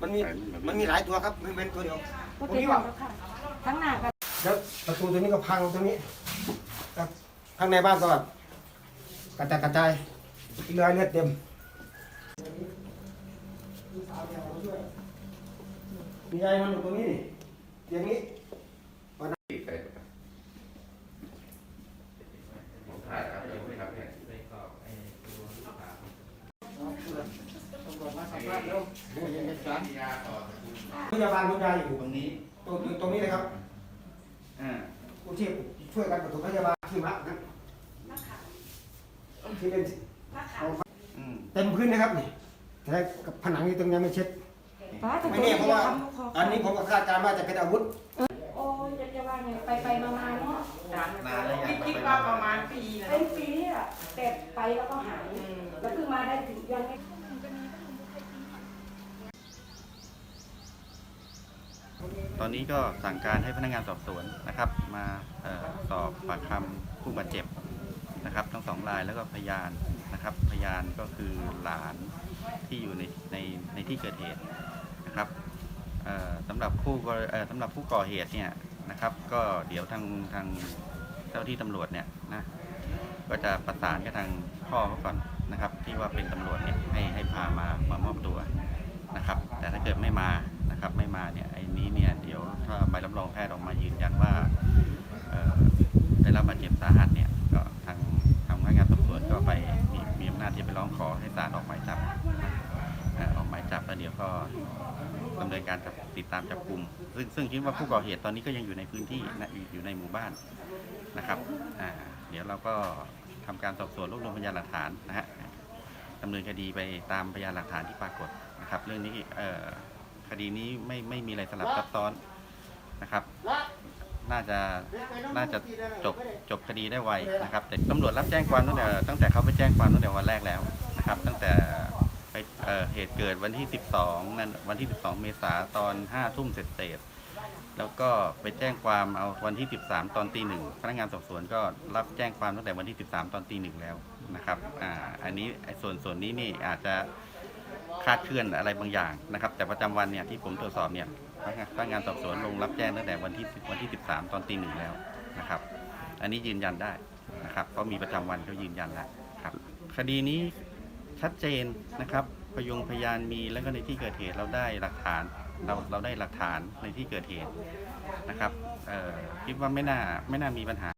มันมีมันมีหลายตัวครับไม่เป็นตัวเดียวพวกนี้ว่าทั้งหน้ากับแล้วประตูตัวนี้ก็พังตรงนี้ครับข้างในบ้านก็แบบกระจายกระจายเลือดเลือดเต็มมีอะไรมันอยู่ตรงนี้นี่อย่างนี้ พยาบาลคุณยายอยู่ตรงนี้ตรงตรงนี้เลยครับอ่ากู้ชีพช่วยกันปฐมพยาบาลที่มักนะที่เล่นอืมเต็มพื้นนะครับนี่แต่กับผนังนี่ตรงนี้ไม่เช็ดไม่ตัวแน่นี้เพราะว่าอันนี้ผมก็คาดการณ์ว่าจะเป็นอาวุธโอ้ยจะว่าไงไปไปมามาเนาะนานแล้วยังคิดว่าประมาณปีนะเป็นปีนี่ะแต่ไปแล้วก็หายแล้วเพิ่งมาได้ถึงยังไม่ ตอนนี้ก็สั่งการให้พนักงานสอบสวนนะครับ มาออสอบปากคำผู้บาดเจ็บนะครับ ทั้งสองรายแล้วก็พยานนะครับ พยานก็คือหลานที่อยู่ในในในที่เกิดเหตุนะครับสำหรับผู้สำหรับผู้ก่อเหตุเนี่ยนะครับ ก็เดี๋ยวทางทางเจ้าที่ตำรวจเนี่ยนะก็จะประสานกับทางพ่อเขาก่อนนะครับ ที่ว่าเป็นตำรวจเนี่ยให้ให้พามามามอบตัว องขอให้ศาลออกหมายจับออกหมายจับแล้วเดี๋ยวก็ดำเนินการจับติดตามจับกลุ่ม ซึ่งซึ่งคิดว่าผู้ก่อเหตุตอนนี้ก็ยังอยู่ในพื้นที่นะอยู่ในหมู่บ้านนะครับเดี๋ยวเราก็ทำการสอบสวนรวบรวมพยานหลักฐานนะฮะดำเนินคดีไปตามพยานหลักฐานที่ปรากฏนะครับ เรื่องนี้เอคดีนี้ไม่ไม่มีอะไรสลับซับซ้อนนะครับ น่าจะน่าจะจบจบคดีได้ไวนะครับแต่ตำรวจรับแจ้งความตั้งแต่ตั้งแต่เขาไปแจ้งความตั้งแต่วันแรกแล้ว นะครับ ตั้งแต่ไปเอ่อเหตุเกิดวันที่ 12นั่นวันที่ 12 เมษาตอน5ทุ่มเสร็จเสร็จแล้วก็ไปแจ้งความเอาวันที่ 13 ตอนตีหนึ่งพนักงานสอบสวนก็รับแจ้งความตั้งแต่วันที่ 13 ตอนตีหนึ่งแล้วนะครับอ่าอันนี้ส่วนส่วนนี้นี่อาจจะคาดเคลื่อนอะไรบางอย่างนะครับ แต่ประจำวันเนี่ยที่ผมตรวจสอบเนี่ยพนักงานพนักงานสอบสวนลงรับแจ้งตั้งแต่วันที่วันที่ 13 ตอนตีหนึ่งแล้วนะครับ อันนี้ยืนยันได้นะครับเพราะมีประจำวันเขายืนยันแล้วครับ คดีนี้ ชัดเจนนะครับพยงพยานมีแล้วก็ในที่เกิดเหตุเราได้หลักฐานเราเราได้หลักฐานในที่เกิดเหตุนะครับเอ่อคิดว่าไม่น่าไม่น่ามีปัญหา